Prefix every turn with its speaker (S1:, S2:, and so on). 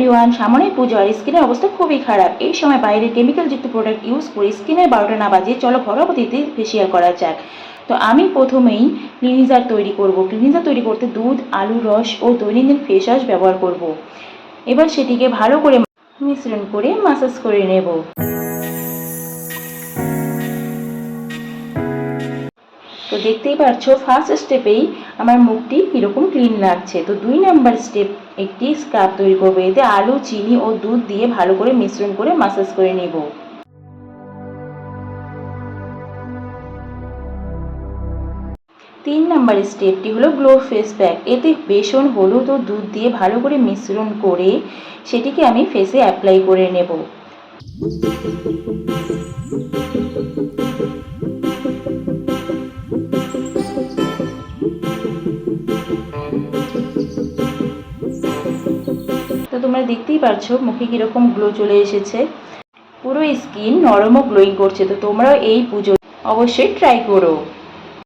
S1: Everyone, সামনেই পুজো আর স্কিনের অবস্থা খুবই খারাপ। এই সময় বাইরে কেমিক্যালযুক্ত প্রোডাক্ট ইউজ করে স্কিনের বারোটা না বাজিয়ে চলো ঘরোয়া পদ্ধতিতে ফেসিয়াল করা যাক। তো আমি প্রথমেই ক্লিনিজার তৈরি করব। ক্লিনিজার তৈরি করতে দুধ আলুর রস ও দৈনন্দিন ফেস ওয়াশ ব্যবহার করব। এবার সেটিকে ভালো করে মিশ্রণ করে মাসাজ করে নেব। তো দেখতেই পাচ্ছো ফার্স্ট স্টেপেই আমার মুখটি কীরকম ক্লিন লাগছে। তো দুই নাম্বার স্টেপ একটি স্ক্রাব তৈরি করব। এতে আলু, চিনি ও দুধ দিয়ে ভালো করে মিশ্রণ করে মাসাজ করে নেব। তিন নাম্বার স্টেপটি হলো গ্লো ফেস প্যাক এতে বেসন, হলুদ ও দুধ দিয়ে ভালো করে মিশ্রণ করে সেটিকে আমি ফেসে অ্যাপ্লাই করে নেব। তোমরা দেখতেই পারছ, মুখে কীরকম গ্লো চলে এসেছে। পুরো স্কিন নরমও গ্লোয়িং করছে, তো তোমরাও এই পুজো অবশ্যই ট্রাই করো।